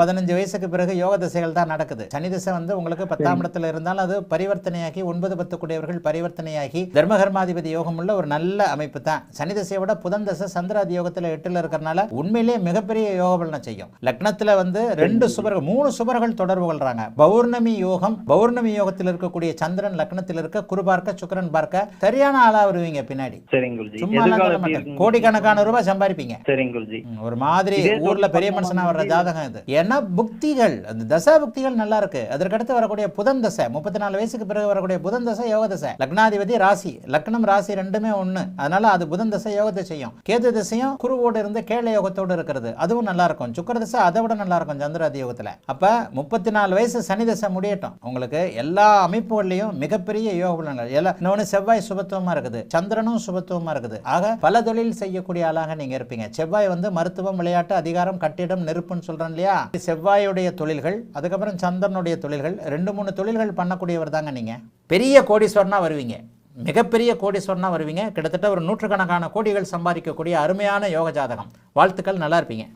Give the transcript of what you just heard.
பதினஞ்சு வயசுக்கு பிறகு யோக திசைகள் தான் நடக்குது. சனி திசை வந்து உங்களுக்கு பத்தாம் இடத்துல இருந்தாலும் அது பரிவர்த்தனையாகி ஒன்பது பத்து கூடியவர்கள் பரிவர்த்தனையாகி தர்மகர்மாதிபதி யோகம் உள்ள ஒரு நல்ல அமைப்பு தான். சனி திசையை விட புதன் திசை சந்திராதி யோகத்துல எட்டுல இருக்கிறனால உண்மையிலேயே மிகப்பெரிய யோக பலனை செய்யும். லக்னத்துல வந்து ரெண்டு சுபர்கள் மூணு சுபர்கள் தொடர்பு கொள்றாங்க. பௌர்ணமி யோகம் பௌர்ணமி யோகத்தில் இருக்கக்கூடிய சந்திரன் லக்னத்தில் இருக்க குரு பார்க்க சுக்கிரன் பார்க்க சரியான ஆளா வருவீங்க பின்னாடி. சும்மா? கோடிக்கணக்கான ரூபாய் சம்பாதிப்பீங்க. ஒரு மாதிரி ஊர்ல பெரிய மனுஷனா வர்ற ஜாதகம் இது. ஏன்னா புக்திகள் அந்த தசா புக்திகள் நல்லா இருக்கு. அதற்கடுத்து வரக்கூடிய புதன் தசை முப்பத்தி நாலு வயசுக்கு பிறகு வரக்கூடிய புதன் தசை யோக தசை. லக்னாதிபதி ராசி லக்னம் ராசி ரெண்டுமே ஒண்ணு. அதனால அது புதன் தசை யோகத்தை செய்யும் கேது தசையும் குருவோடு இருந்து கேள யோகத்தோடு இருக்கிறது. அதுவும் நல்லா இருக்கும். சுக்கர தசை அதை விட நல்லா இருக்கும் சந்திராதி யோகத்துல அப்ப முப்பத்தி நாலு வயசு சனி தசை முடியட்டும். உங்களுக்கு எல்லா அமைப்புகள்லையும் மிகப்பெரிய யோக பலன்கள். எல்லாம் இன்னொன்று செவ்வாய் சுபத்துவமா இருக்குது. சந்திரனும் சுபத்துவமா இருக்குது. ஆக பல தொழில் செய்யக்கூடிய ஆளாக நீங்க இருப்பீங்க. செவ்வாய் வந்து மருத்துவம் விளையாட்டு அதிகாரம் கட்டிடம் நெருப்புன்னு சொல்கிறேன் இல்லையா? செவ்வாயுடைய தொழில்கள் அதுக்கப்புறம் சந்திரனுடைய தொழில்கள் ரெண்டு மூணு தொழில்கள் பண்ணக்கூடியவர் தாங்க நீங்கள் பெரிய கோடீஸ்வரனாக வருவீங்க. மிகப்பெரிய கோடீஸ்வரனாக வருவீங்க. கிட்டத்தட்ட ஒரு நூற்றுக்கணக்கான கோடிகள் சம்பாதிக்கக்கூடிய அருமையான யோக ஜாதகம் வாழ்த்துக்கள் நல்லா இருப்பீங்க.